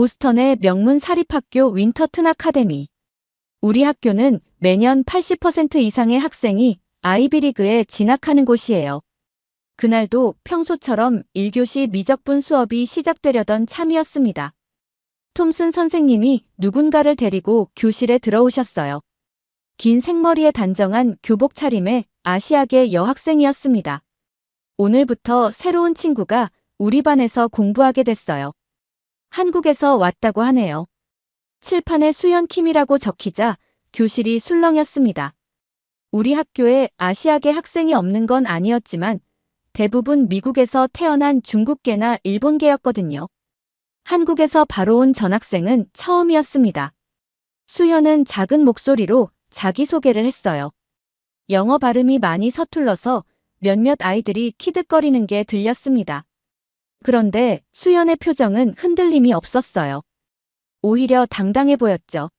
보스턴의 명문 사립학교 윈터튼 아카데미. 우리 학교는 매년 80% 이상의 학생이 아이비리그에 진학하는 곳이에요. 그날도 평소처럼 1교시 미적분 수업이 시작되려던 참이었습니다. 톰슨 선생님이 누군가를 데리고 교실에 들어오셨어요. 긴 생머리에 단정한 교복 차림의 아시아계 여학생이었습니다. 오늘부터 새로운 친구가 우리 반에서 공부하게 됐어요. 한국에서 왔다고 하네요. 칠판에 수연킴이라고 적히자 교실이 술렁였습니다. 우리 학교에 아시아계 학생이 없는 건 아니었지만 대부분 미국에서 태어난 중국계나 일본계였거든요. 한국에서 바로 온 전학생은 처음이었습니다. 수현은 작은 목소리로 자기소개를 했어요. 영어 발음이 많이 서툴러서 몇몇 아이들이 키득거리는 게 들렸습니다. 그런데 수연의 표정은 흔들림이 없었어요. 오히려 당당해 보였죠.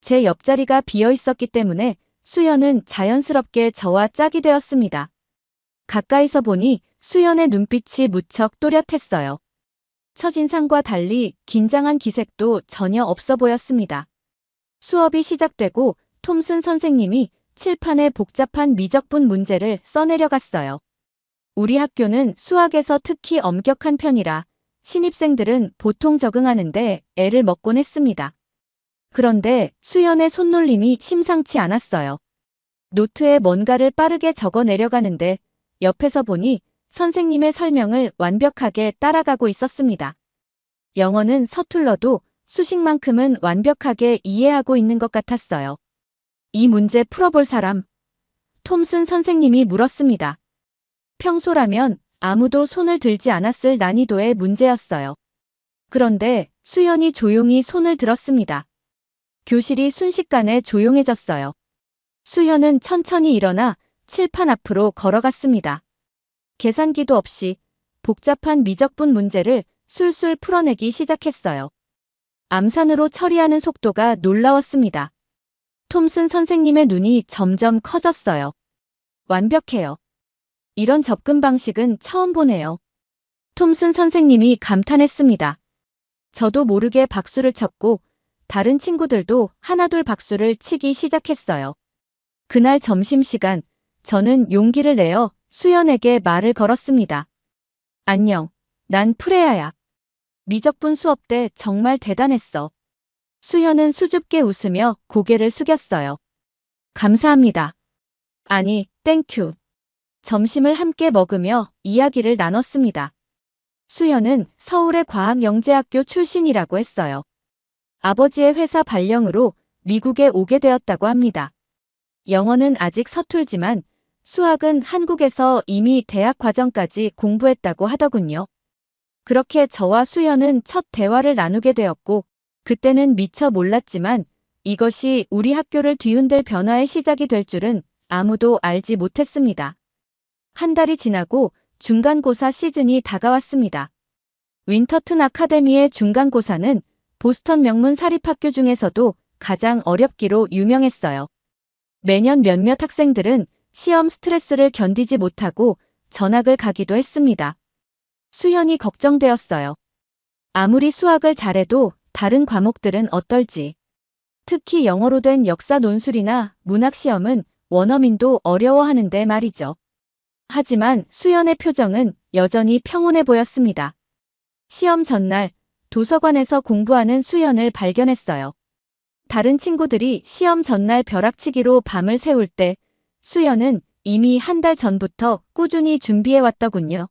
제 옆자리가 비어 있었기 때문에 수연은 자연스럽게 저와 짝이 되었습니다. 가까이서 보니 수연의 눈빛이 무척 또렷했어요. 첫인상과 달리 긴장한 기색도 전혀 없어 보였습니다. 수업이 시작되고 톰슨 선생님이 칠판에 복잡한 미적분 문제를 써내려 갔어요. 우리 학교는 수학에서 특히 엄격한 편이라 신입생들은 보통 적응하는데 애를 먹곤 했습니다. 그런데 수연의 손놀림이 심상치 않았어요. 노트에 뭔가를 빠르게 적어 내려가는데 옆에서 보니 선생님의 설명을 완벽하게 따라가고 있었습니다. 영어는 서툴러도 수식만큼은 완벽하게 이해하고 있는 것 같았어요. 이 문제 풀어볼 사람. 톰슨 선생님이 물었습니다. 평소라면 아무도 손을 들지 않았을 난이도의 문제였어요. 그런데 수연이 조용히 손을 들었습니다. 교실이 순식간에 조용해졌어요. 수연은 천천히 일어나 칠판 앞으로 걸어갔습니다. 계산기도 없이 복잡한 미적분 문제를 술술 풀어내기 시작했어요. 암산으로 처리하는 속도가 놀라웠습니다. 톰슨 선생님의 눈이 점점 커졌어요. 완벽해요. 이런 접근 방식은 처음 보네요. 톰슨 선생님이 감탄했습니다. 저도 모르게 박수를 쳤고 다른 친구들도 하나둘 박수를 치기 시작했어요. 그날 점심시간 저는 용기를 내어 수연에게 말을 걸었습니다. 안녕. 난 프레야야. 미적분 수업 때 정말 대단했어. 수현은 수줍게 웃으며 고개를 숙였어요. 감사합니다. 아니, 땡큐. 점심을 함께 먹으며 이야기를 나눴습니다. 수현은 서울의 과학영재학교 출신이라고 했어요. 아버지의 회사 발령으로 미국에 오게 되었다고 합니다. 영어는 아직 서툴지만 수학은 한국에서 이미 대학 과정까지 공부했다고 하더군요. 그렇게 저와 수현은 첫 대화를 나누게 되었고, 그때는 미처 몰랐지만 이것이 우리 학교를 뒤흔들 변화의 시작이 될 줄은 아무도 알지 못했습니다. 한 달이 지나고 중간고사 시즌이 다가왔습니다. 윈터튼 아카데미의 중간고사는 보스턴 명문 사립학교 중에서도 가장 어렵기로 유명했어요. 매년 몇몇 학생들은 시험 스트레스를 견디지 못하고 전학을 가기도 했습니다. 수현이 걱정되었어요. 아무리 수학을 잘해도 다른 과목들은 어떨지. 특히 영어로 된 역사 논술이나 문학 시험은 원어민도 어려워하는데 말이죠. 하지만 수연의 표정은 여전히 평온해 보였습니다. 시험 전날 도서관에서 공부하는 수연을 발견했어요. 다른 친구들이 시험 전날 벼락치기로 밤을 새울 때 수연은 이미 한 달 전부터 꾸준히 준비해왔더군요.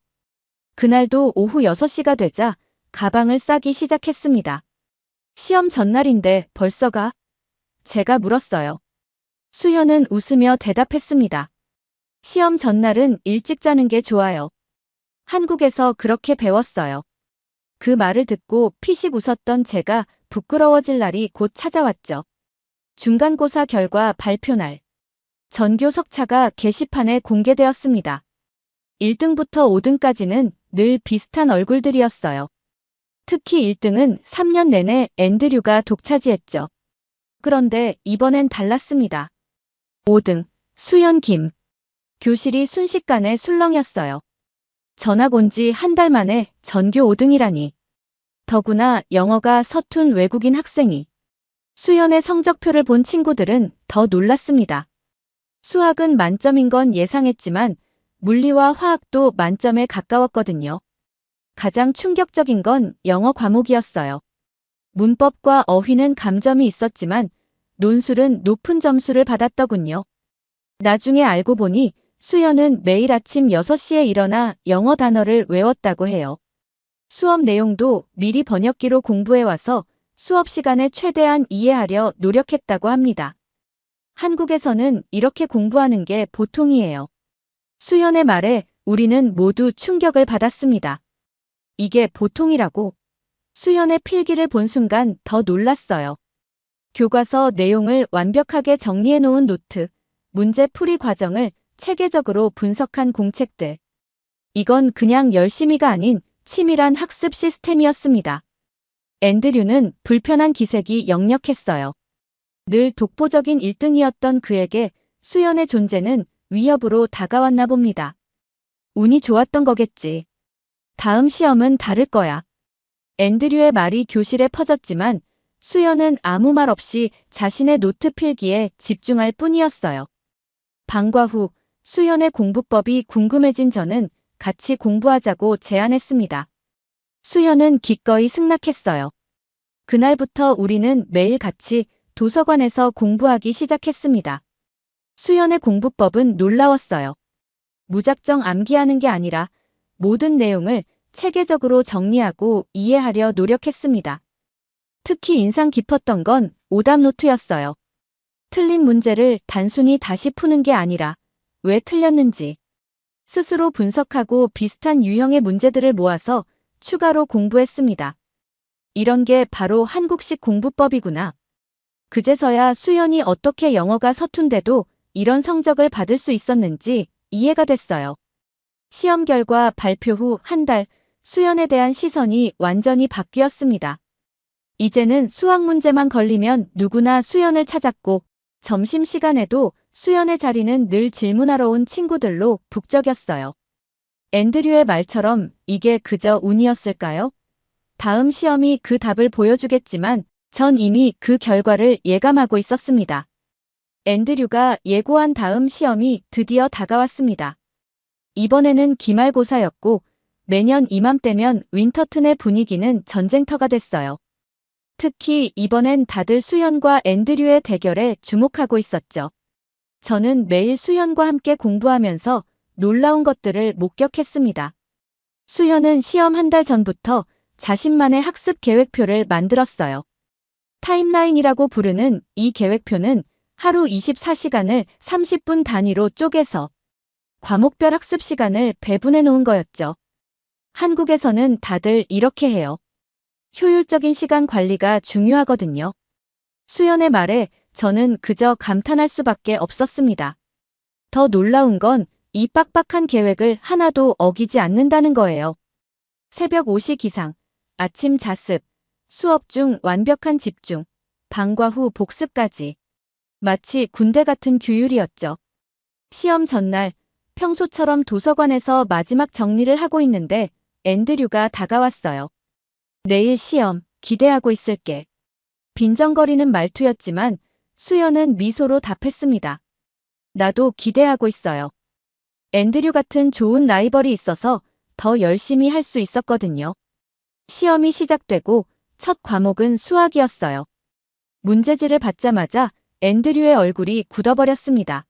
그날도 오후 6시가 되자 가방을 싸기 시작했습니다. 시험 전날인데 벌써 가? 제가 물었어요. 수현은 웃으며 대답했습니다. 시험 전날은 일찍 자는 게 좋아요. 한국에서 그렇게 배웠어요. 그 말을 듣고 피식 웃었던 제가 부끄러워질 날이 곧 찾아왔죠. 중간고사 결과 발표 날. 전교 석차가 게시판에 공개되었습니다. 1등부터 5등까지는 늘 비슷한 얼굴들이었어요. 특히 1등은 3년 내내 앤드류가 독차지했죠. 그런데 이번엔 달랐습니다. 5등, 수연 김. 교실이 순식간에 술렁였어요. 전학 온 지 한 달 만에 전교 5등이라니. 더구나 영어가 서툰 외국인 학생이. 수연의 성적표를 본 친구들은 더 놀랐습니다. 수학은 만점인 건 예상했지만 물리와 화학도 만점에 가까웠거든요. 가장 충격적인 건 영어 과목이었어요. 문법과 어휘는 감점이 있었지만 논술은 높은 점수를 받았더군요. 나중에 알고 보니 수연은 매일 아침 6시에 일어나 영어 단어를 외웠다고 해요. 수업 내용도 미리 번역기로 공부해 와서 수업 시간에 최대한 이해하려 노력했다고 합니다. 한국에서는 이렇게 공부하는 게 보통이에요. 수연의 말에 우리는 모두 충격을 받았습니다. 이게 보통이라고. 수연의 필기를 본 순간 더 놀랐어요. 교과서 내용을 완벽하게 정리해 놓은 노트, 문제 풀이 과정을 체계적으로 분석한 공책들. 이건 그냥 열심히가 아닌 치밀한 학습 시스템이었습니다. 앤드류는 불편한 기색이 역력했어요. 늘 독보적인 1등이었던 그에게 수연의 존재는 위협으로 다가왔나 봅니다. 운이 좋았던 거겠지. 다음 시험은 다를 거야. 앤드류의 말이 교실에 퍼졌지만 수연은 아무 말 없이 자신의 노트 필기에 집중할 뿐이었어요. 방과 후 수연의 공부법이 궁금해진 저는 같이 공부하자고 제안했습니다. 수연은 기꺼이 승낙했어요. 그날부터 우리는 매일 같이 도서관에서 공부하기 시작했습니다. 수연의 공부법은 놀라웠어요. 무작정 암기하는 게 아니라 모든 내용을 체계적으로 정리하고 이해하려 노력했습니다. 특히 인상 깊었던 건 오답 노트였어요. 틀린 문제를 단순히 다시 푸는 게 아니라 왜 틀렸는지 스스로 분석하고 비슷한 유형의 문제들을 모아서 추가로 공부했습니다. 이런 게 바로 한국식 공부법이구나. 그제서야 수연이 어떻게 영어가 서툰데도 이런 성적을 받을 수 있었는지 이해가 됐어요. 시험 결과 발표 후 한 달, 수연에 대한 시선이 완전히 바뀌었습니다. 이제는 수학 문제만 걸리면 누구나 수연을 찾았고, 점심시간에도 수연의 자리는 늘 질문하러 온 친구들로 북적였어요. 앤드류의 말처럼 이게 그저 운이었을까요? 다음 시험이 그 답을 보여주겠지만 전 이미 그 결과를 예감하고 있었습니다. 앤드류가 예고한 다음 시험이 드디어 다가왔습니다. 이번에는 기말고사였고 매년 이맘때면 윈터튼의 분위기는 전쟁터가 됐어요. 특히 이번엔 다들 수연과 앤드류의 대결에 주목하고 있었죠. 저는 매일 수연과 함께 공부하면서 놀라운 것들을 목격했습니다. 수연은 시험 한 달 전부터 자신만의 학습 계획표를 만들었어요. 타임라인이라고 부르는 이 계획표는 하루 24시간을 30분 단위로 쪼개서 과목별 학습 시간을 배분해 놓은 거였죠. 한국에서는 다들 이렇게 해요. 효율적인 시간 관리가 중요하거든요. 수연의 말에 저는 그저 감탄할 수밖에 없었습니다. 더 놀라운 건 이 빡빡한 계획을 하나도 어기지 않는다는 거예요. 새벽 5시 기상, 아침 자습, 수업 중 완벽한 집중, 방과 후 복습까지. 마치 군대 같은 규율이었죠. 시험 전날 평소처럼 도서관에서 마지막 정리를 하고 있는데 앤드류가 다가왔어요. 내일 시험 기대하고 있을게. 빈정거리는 말투였지만 수연은 미소로 답했습니다. 나도 기대하고 있어요. 앤드류 같은 좋은 라이벌이 있어서 더 열심히 할 수 있었거든요. 시험이 시작되고 첫 과목은 수학이었어요. 문제지를 받자마자 앤드류의 얼굴이 굳어버렸습니다.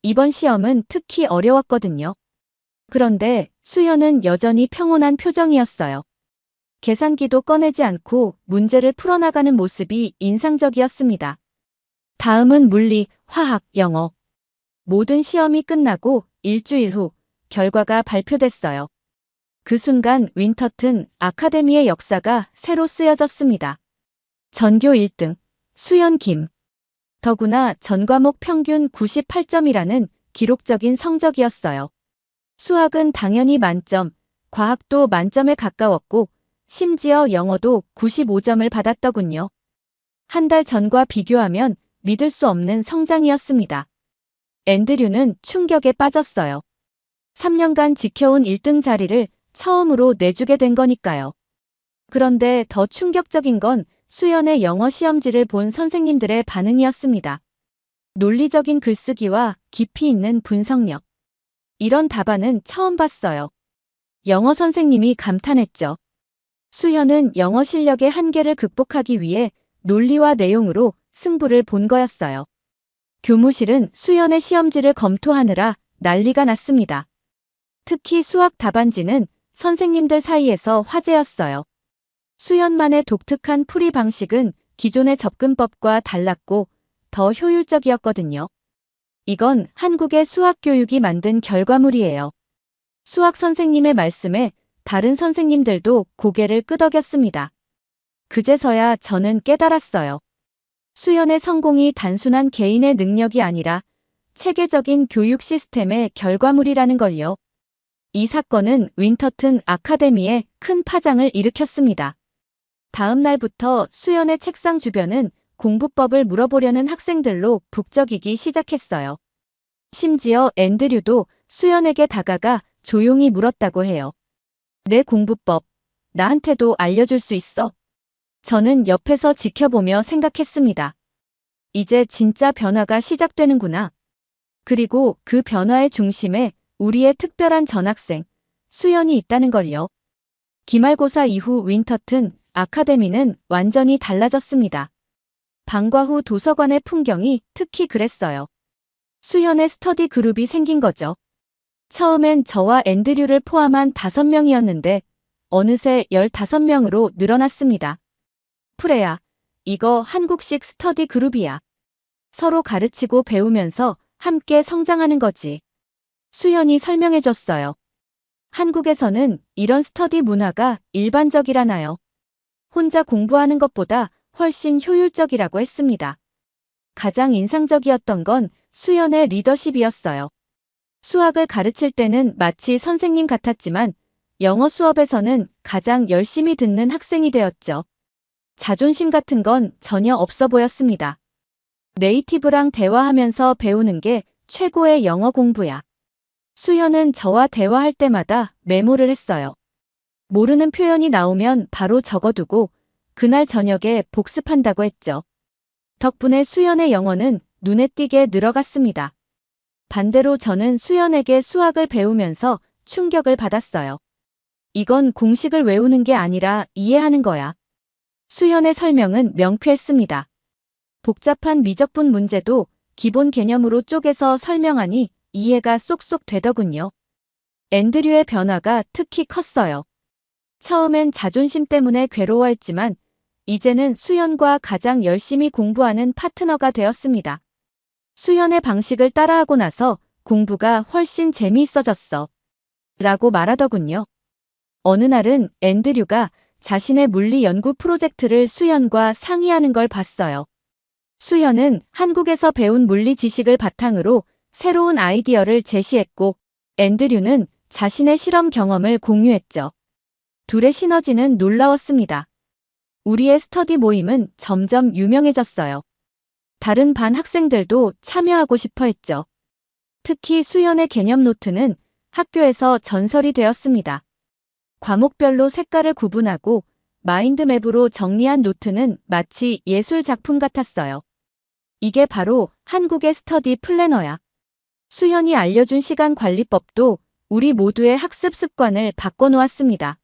이번 시험은 특히 어려웠거든요. 그런데 수연은 여전히 평온한 표정이었어요. 계산기도 꺼내지 않고 문제를 풀어나가는 모습이 인상적이었습니다. 다음은 물리, 화학, 영어. 모든 시험이 끝나고 일주일 후 결과가 발표됐어요. 그 순간 윈터튼 아카데미의 역사가 새로 쓰여졌습니다. 전교 1등, 수연 김. 더구나 전 과목 평균 98점이라는 기록적인 성적이었어요. 수학은 당연히 만점, 과학도 만점에 가까웠고, 심지어 영어도 95점을 받았더군요. 한 달 전과 비교하면 믿을 수 없는 성장이었습니다. 앤드류는 충격에 빠졌어요. 3년간 지켜온 1등 자리를 처음으로 내주게 된 거니까요. 그런데 더 충격적인 건 수연의 영어 시험지를 본 선생님들의 반응이었습니다. 논리적인 글쓰기와 깊이 있는 분석력. 이런 답안은 처음 봤어요. 영어 선생님이 감탄했죠. 수현은 영어 실력의 한계를 극복하기 위해 논리와 내용으로 승부를 본 거였어요. 교무실은 수연의 시험지를 검토하느라 난리가 났습니다. 특히 수학 답안지는 선생님들 사이에서 화제였어요. 수연만의 독특한 풀이 방식은 기존의 접근법과 달랐고 더 효율적이었거든요. 이건 한국의 수학 교육이 만든 결과물이에요. 수학 선생님의 말씀에 다른 선생님들도 고개를 끄덕였습니다. 그제서야 저는 깨달았어요. 수연의 성공이 단순한 개인의 능력이 아니라 체계적인 교육 시스템의 결과물이라는 걸요. 이 사건은 윈터튼 아카데미에 큰 파장을 일으켰습니다. 다음 날부터 수연의 책상 주변은 공부법을 물어보려는 학생들로 북적이기 시작했어요. 심지어 앤드류도 수연에게 다가가 조용히 물었다고 해요. 내 공부법, 나한테도 알려줄 수 있어? 저는 옆에서 지켜보며 생각했습니다. 이제 진짜 변화가 시작되는구나. 그리고 그 변화의 중심에 우리의 특별한 전학생, 수연이 있다는 걸요. 기말고사 이후 윈터튼 아카데미는 완전히 달라졌습니다. 방과 후 도서관의 풍경이 특히 그랬어요. 수연의 스터디 그룹이 생긴 거죠. 처음엔 저와 앤드류를 포함한 5명이었는데 어느새 15명으로 늘어났습니다. 프레야, 이거 한국식 스터디 그룹이야. 서로 가르치고 배우면서 함께 성장하는 거지. 수연이 설명해줬어요. 한국에서는 이런 스터디 문화가 일반적이라나요. 혼자 공부하는 것보다 훨씬 효율적이라고 했습니다. 가장 인상적이었던 건 수연의 리더십이었어요. 수학을 가르칠 때는 마치 선생님 같았지만 영어 수업에서는 가장 열심히 듣는 학생이 되었죠. 자존심 같은 건 전혀 없어 보였습니다. 네이티브랑 대화하면서 배우는 게 최고의 영어 공부야. 수현은 저와 대화할 때마다 메모를 했어요. 모르는 표현이 나오면 바로 적어두고 그날 저녁에 복습한다고 했죠. 덕분에 수연의 영어는 눈에 띄게 늘어갔습니다. 반대로 저는 수연에게 수학을 배우면서 충격을 받았어요. 이건 공식을 외우는 게 아니라 이해하는 거야. 수연의 설명은 명쾌했습니다. 복잡한 미적분 문제도 기본 개념으로 쪼개서 설명하니 이해가 쏙쏙 되더군요. 앤드류의 변화가 특히 컸어요. 처음엔 자존심 때문에 괴로워했지만 이제는 수연과 가장 열심히 공부하는 파트너가 되었습니다. 수연의 방식을 따라하고 나서 공부가 훨씬 재미있어졌어. 라고 말하더군요. 어느 날은 앤드류가 자신의 물리 연구 프로젝트를 수연과 상의하는 걸 봤어요. 수연은 한국에서 배운 물리 지식을 바탕으로 새로운 아이디어를 제시했고 앤드류는 자신의 실험 경험을 공유했죠. 둘의 시너지는 놀라웠습니다. 우리의 스터디 모임은 점점 유명해졌어요. 다른 반 학생들도 참여하고 싶어 했죠. 특히 수연의 개념 노트는 학교에서 전설이 되었습니다. 과목별로 색깔을 구분하고 마인드맵으로 정리한 노트는 마치 예술 작품 같았어요. 이게 바로 한국의 스터디 플래너야. 수현이 알려준 시간 관리법도 우리 모두의 학습 습관을 바꿔놓았습니다.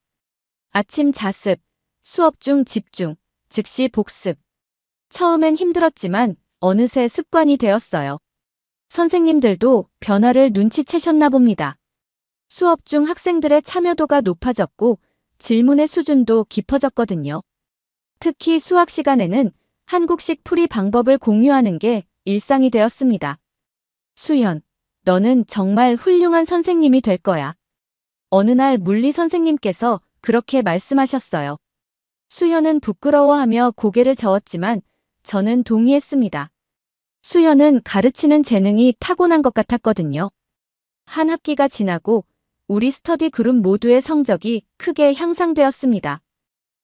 아침 자습, 수업 중 집중, 즉시 복습. 처음엔 힘들었지만 어느새 습관이 되었어요. 선생님들도 변화를 눈치채셨나 봅니다. 수업 중 학생들의 참여도가 높아졌고 질문의 수준도 깊어졌거든요. 특히 수학 시간에는 한국식 풀이 방법을 공유하는 게 일상이 되었습니다. 수현, 너는 정말 훌륭한 선생님이 될 거야. 어느 날 물리 선생님께서 그렇게 말씀하셨어요. 수현은 부끄러워하며 고개를 저었지만 저는 동의했습니다. 수현은 가르치는 재능이 타고난 것 같았거든요. 한 학기가 지나고 우리 스터디 그룹 모두의 성적이 크게 향상되었습니다.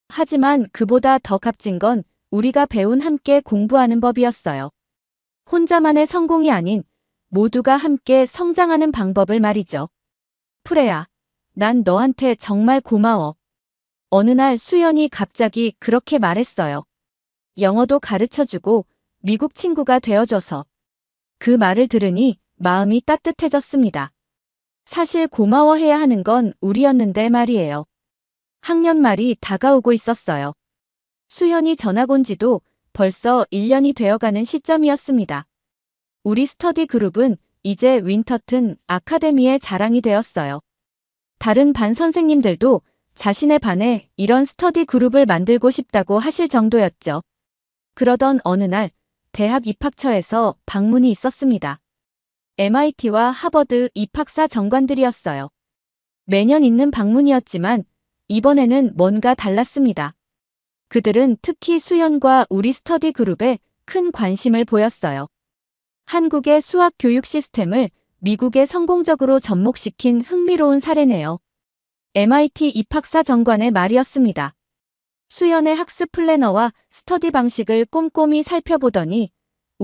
하지만 그보다 더 값진 건 우리가 배운 함께 공부하는 법이었어요. 혼자만의 성공이 아닌 모두가 함께 성장하는 방법을 말이죠. 프레야, 난 너한테 정말 고마워. 어느 날 수연이 갑자기 그렇게 말했어요. 영어도 가르쳐주고 미국 친구가 되어줘서. 그 말을 들으니 마음이 따뜻해졌습니다. 사실 고마워해야 하는 건 우리였는데 말이에요. 학년 말이 다가오고 있었어요. 수연이 전학 온 지도 벌써 1년이 되어가는 시점이었습니다. 우리 스터디 그룹은 이제 윈터튼 아카데미의 자랑이 되었어요. 다른 반 선생님들도 자신의 반에 이런 스터디 그룹을 만들고 싶다고 하실 정도였죠. 그러던 어느 날 대학 입학처에서 방문이 있었습니다. MIT와 하버드 입학사 정관들이었어요. 매년 있는 방문이었지만 이번에는 뭔가 달랐습니다. 그들은 특히 수연과 우리 스터디 그룹에 큰 관심을 보였어요. 한국의 수학 교육 시스템을 미국에 성공적으로 접목시킨 흥미로운 사례네요. MIT 입학사 정관의 말이었습니다. 수연의 학습 플래너와 스터디 방식을 꼼꼼히 살펴보더니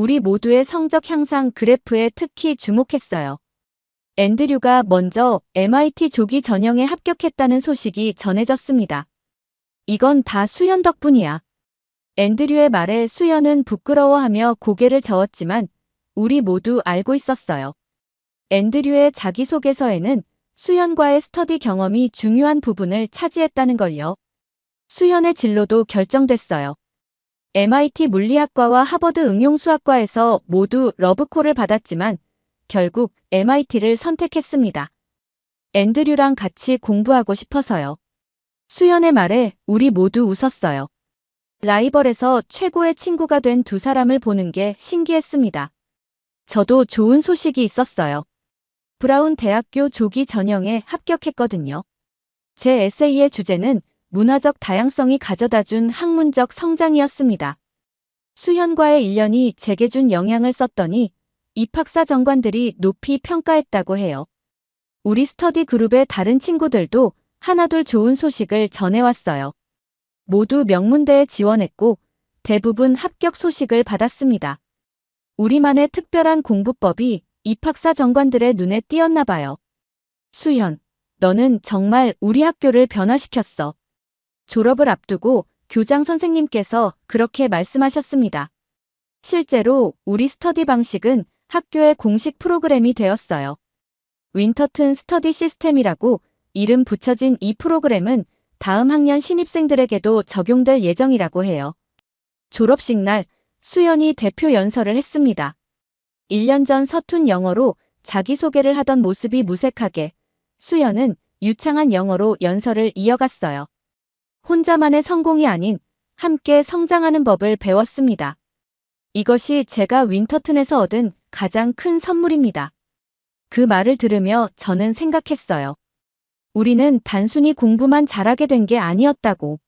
우리 모두의 성적 향상 그래프에 특히 주목했어요. 앤드류가 먼저 MIT 조기 전형에 합격했다는 소식이 전해졌습니다. 이건 다 수연 덕분이야. 앤드류의 말에 수연은 부끄러워하며 고개를 저었지만 우리 모두 알고 있었어요. 앤드류의 자기소개서에는 수연과의 스터디 경험이 중요한 부분을 차지했다는 걸요. 수연의 진로도 결정됐어요. MIT 물리학과와 하버드 응용수학과에서 모두 러브콜을 받았지만 결국 MIT를 선택했습니다. 앤드류랑 같이 공부하고 싶어서요. 수연의 말에 우리 모두 웃었어요. 라이벌에서 최고의 친구가 된 두 사람을 보는 게 신기했습니다. 저도 좋은 소식이 있었어요. 브라운 대학교 조기 전형에 합격했거든요. 제 에세이의 주제는 문화적 다양성이 가져다 준 학문적 성장이었습니다. 수현과의 1년이 제게 준 영향을 썼더니 입학사 정관들이 높이 평가했다고 해요. 우리 스터디 그룹의 다른 친구들도 하나둘 좋은 소식을 전해왔어요. 모두 명문대에 지원했고 대부분 합격 소식을 받았습니다. 우리만의 특별한 공부법이 입학사 정관들의 눈에 띄었나 봐요. 수현, 너는 정말 우리 학교를 변화시켰어. 졸업을 앞두고 교장 선생님께서 그렇게 말씀하셨습니다. 실제로 우리 스터디 방식은 학교의 공식 프로그램이 되었어요. 윈터튼 스터디 시스템이라고 이름 붙여진 이 프로그램은 다음 학년 신입생들에게도 적용될 예정이라고 해요. 졸업식 날 수연이 대표 연설을 했습니다. 1년 전 서툰 영어로 자기소개를 하던 모습이 무색하게 수연은 유창한 영어로 연설을 이어갔어요. 혼자만의 성공이 아닌 함께 성장하는 법을 배웠습니다. 이것이 제가 윈터튼에서 얻은 가장 큰 선물입니다. 그 말을 들으며 저는 생각했어요. 우리는 단순히 공부만 잘하게 된 게 아니었다고.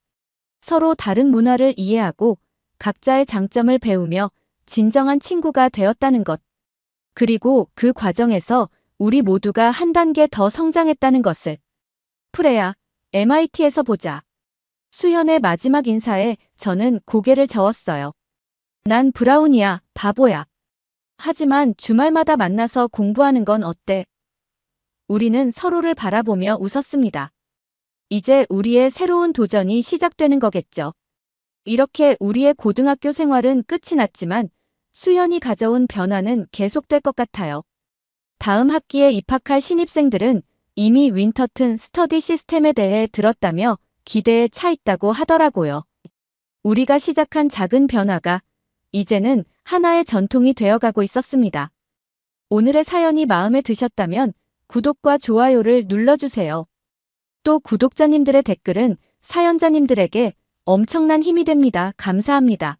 서로 다른 문화를 이해하고 각자의 장점을 배우며 진정한 친구가 되었다는 것. 그리고 그 과정에서 우리 모두가 한 단계 더 성장했다는 것을. 프레야, MIT에서 보자. 수현의 마지막 인사에 저는 고개를 저었어요. 난 브라운이야, 바보야. 하지만 주말마다 만나서 공부하는 건 어때? 우리는 서로를 바라보며 웃었습니다. 이제 우리의 새로운 도전이 시작되는 거겠죠. 이렇게 우리의 고등학교 생활은 끝이 났지만 수연이 가져온 변화는 계속될 것 같아요. 다음 학기에 입학할 신입생들은 이미 윈터튼 스터디 시스템에 대해 들었다며 기대에 차 있다고 하더라고요. 우리가 시작한 작은 변화가 이제는 하나의 전통이 되어가고 있었습니다. 오늘의 사연이 마음에 드셨다면 구독과 좋아요를 눌러주세요. 또 구독자님들의 댓글은 사연자님들에게 엄청난 힘이 됩니다. 감사합니다.